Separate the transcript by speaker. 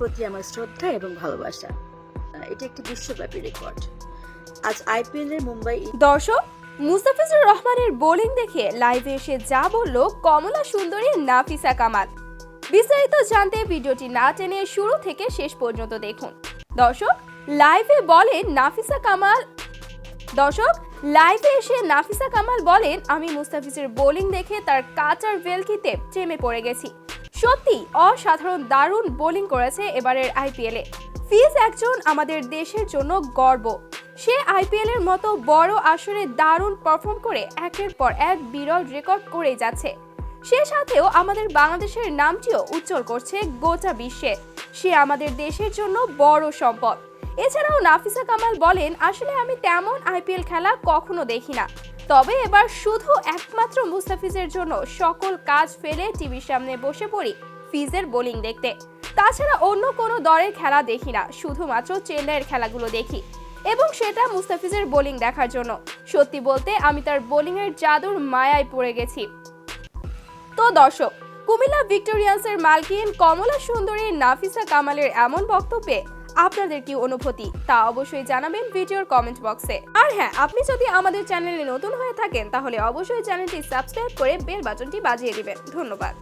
Speaker 1: প্রতি আমার শ্রদ্ধা এবং ভালোবাসা। এটা একটি বিশ্বব্যাপী রেকর্ড আজ আইপিএল এর মুম্বাই
Speaker 2: দর্শক, মুস্তাফিজুর রহমানের বোলিং দেখে লাইভে এসে যা বলল কমলা সুন্দরী নাফিসা কামাল। বিস্তারিত জানতে ভিডিওটি না টেনে শুরু থেকে শেষ পর্যন্ত দেখুন। দর্শক লাইভে বলেন নাফিসা কামাল। দর্শক লাইভে এসে নাফিসা কামাল বলেন, আমি মুস্তাফিজের বোলিং দেখে তার কাচার ভেলকিতে প্রেমে পড়ে গেছি। সত্যি, অসাধারণ, দারুণ বোলিং করেছে এবারের আইপিএলে ফিজ একজন আমাদের দেশের জন্য গর্ব। সে আইপিএল এর মতো বড় আসরে দারুণ পারফর্ম করে একের পর এক বিরল রেকর্ড করে যাচ্ছে। সে সাথেও আমাদের বাংলাদেশের নামটিও উজ্জ্বল করছে গোটা বিশ্বে। সে আমাদের দেশের জন্য বড় সম্পদ। এছাড়াও নাফিসা কামাল বলেন, আসলে আমি তেমন আইপিএল খেলা কখনো দেখি না। তবে এবার শুধু একমাত্র মুস্তাফিজের জন্য সকল কাজ ফেলে টিভির সামনে বসে পড়ি ফিজের বোলিং দেখতে। তাছাড়া অন্য কোনো দলের খেলা দেখি না, শুধুমাত্র চেন্নাইয়ের খেলাগুলো দেখি। এবং সেটা মুস্তাফিজের বোলিং দেখার জন্য। সত্যি বলতে আমি তার বোলিংয়ের জাদুর মায়ায় পড়ে গেছি। তো দর্শক, কুমিল্লা ভিক্টোরিয়ান্সের মালকিন কমলা সুন্দরী নাফিসা কামালের এমন বক্তব্যে আপনাদের কি অনুভূতি তা অবশ্যই জানাবেন ভিডিওর কমেন্ট বক্সে আর হ্যাঁ আপনি যদি আমাদের চ্যানেলে নতুন হয়ে থাকেন, তাহলে অবশ্যই চ্যানেলটি সাবস্ক্রাইব করে বেল বাটনটি বাজিয়ে দিবেন। ধন্যবাদ।